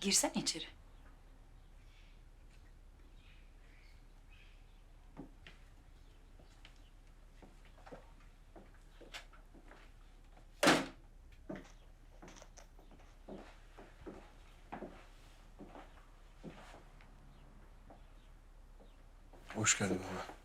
Girsene içeri. Hoş geldin baba.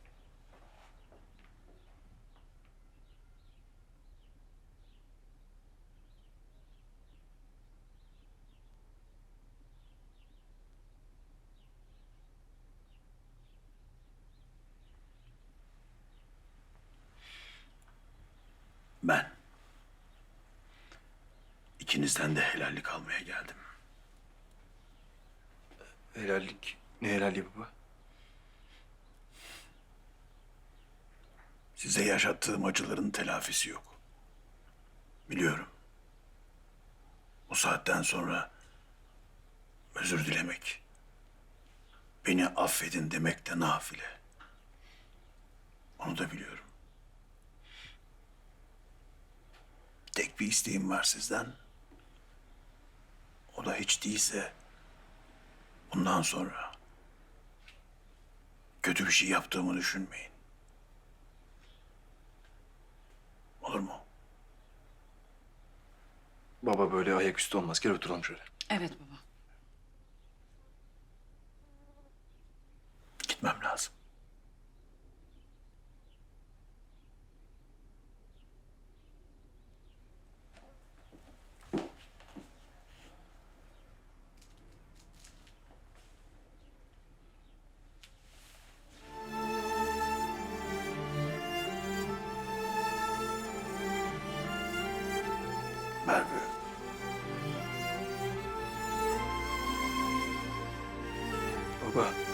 Ben ikinizden de helallik almaya geldim. Helallik. Ne helalliği baba? Size yaşattığım acıların telafisi yok. Biliyorum. Bu saatten sonra özür dilemek, beni affedin demek de nafile. Onu da biliyorum. Tek bir isteğim var sizden. Da hiç değilse bundan sonra kötü bir şey yaptığımı düşünmeyin. Olur mu? Baba böyle ayaküstü olmaz. Gel oturalım şöyle. Evet baba. Gitmem lazım. Baba.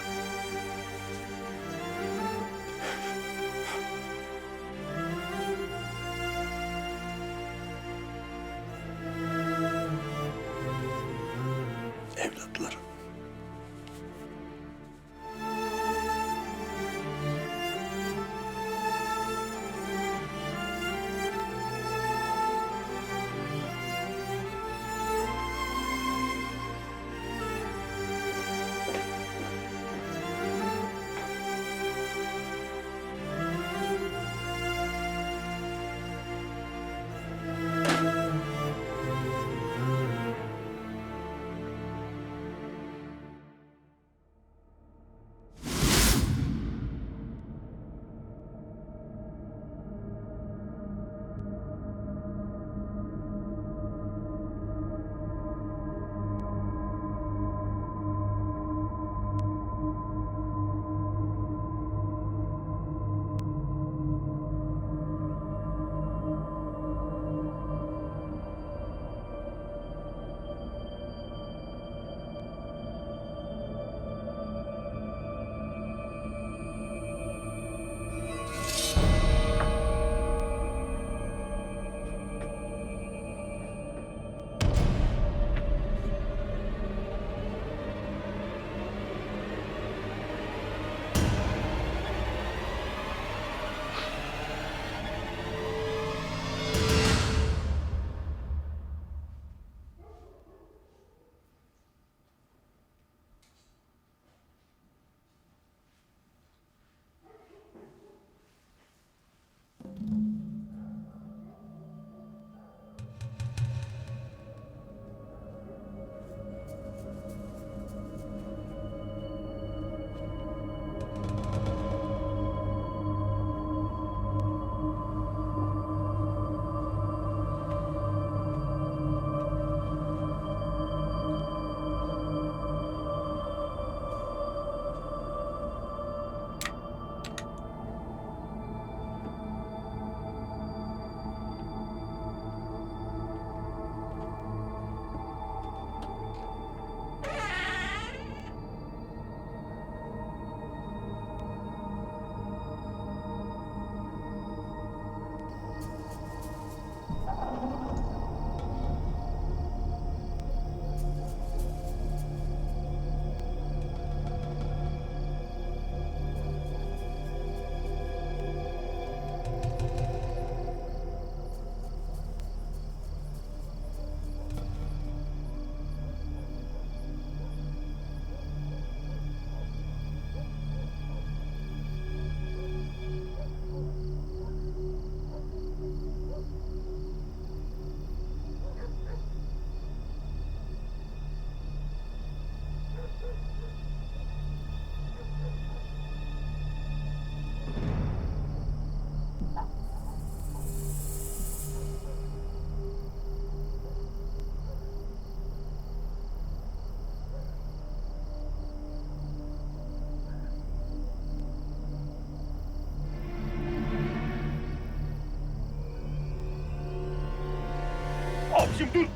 Abicim dur.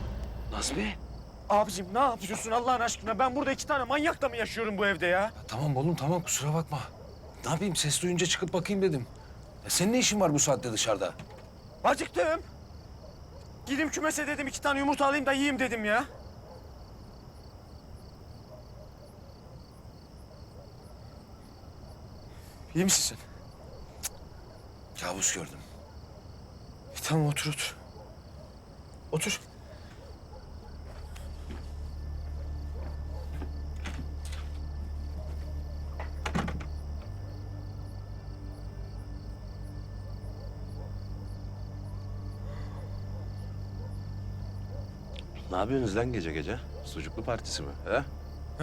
Nazmi? Abicim ne yapıyorsun Allah'ın aşkına? Ben burada iki tane manyakla mı yaşıyorum bu evde ya? Tamam oğlum tamam kusura bakma. Ne yapayım ses duyunca çıkıp bakayım dedim. Ya senin ne işin var bu saatte dışarıda? Acıktım. Gideyim kümese dedim iki tane yumurta alayım da yiyeyim dedim ya. İyi misin sen? Kabus gördüm. E, tamam otur otur. Otur. Ne yapıyorsunuz lan gece gece? Sucuklu partisi mi? He?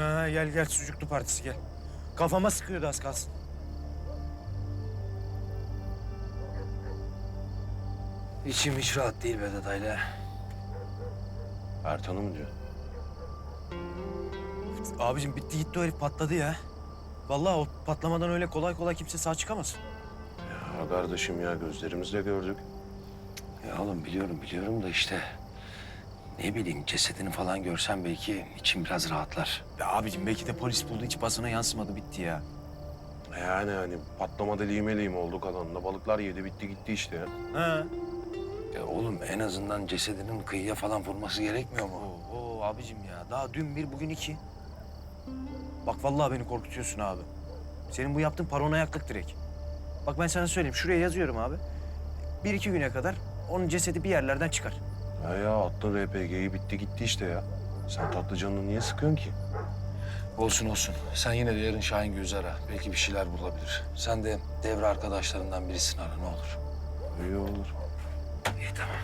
Ha, gel gel sucuklu partisi gel. Kafama sıkıyordu az kalsın. İçim hiç rahat değil Vedat Ayla. Ertan'ı mı diyor? Abicim bitti gitti o herif patladı ya. Vallahi o patlamadan öyle kolay kolay kimse sağ çıkamaz. Ya kardeşim ya gözlerimizle gördük. Ya oğlum biliyorum biliyorum da işte... Ne bileyim cesedini falan görsem belki içim biraz rahatlar. Ya abicim belki de polis buldu hiç basına yansımadı bitti ya. Yani hani patlamada lime lime olduk alanında. Balıklar yedi bitti gitti işte ya. Ha. Ya oğlum en azından cesedinin kıyıya falan vurması gerekmiyor mu? Oo, oo abicim ya daha dün bir bugün iki. Bak vallahi beni korkutuyorsun abi. Senin bu yaptığın paranoyaklık direkt. Bak ben sana söyleyeyim şuraya yazıyorum abi. Bir iki güne kadar onun cesedi bir yerlerden çıkar. Ya ya attın RPG'yi bitti gitti işte ya. Sen tatlı canını niye sıkıyorsun ki? Olsun olsun. Sen yine de yarın Şahin Gözü ara. Belki bir şeyler bulabilir. Sen de devre arkadaşlarından birisini ara ne olur. İyi olur. İyi tamam.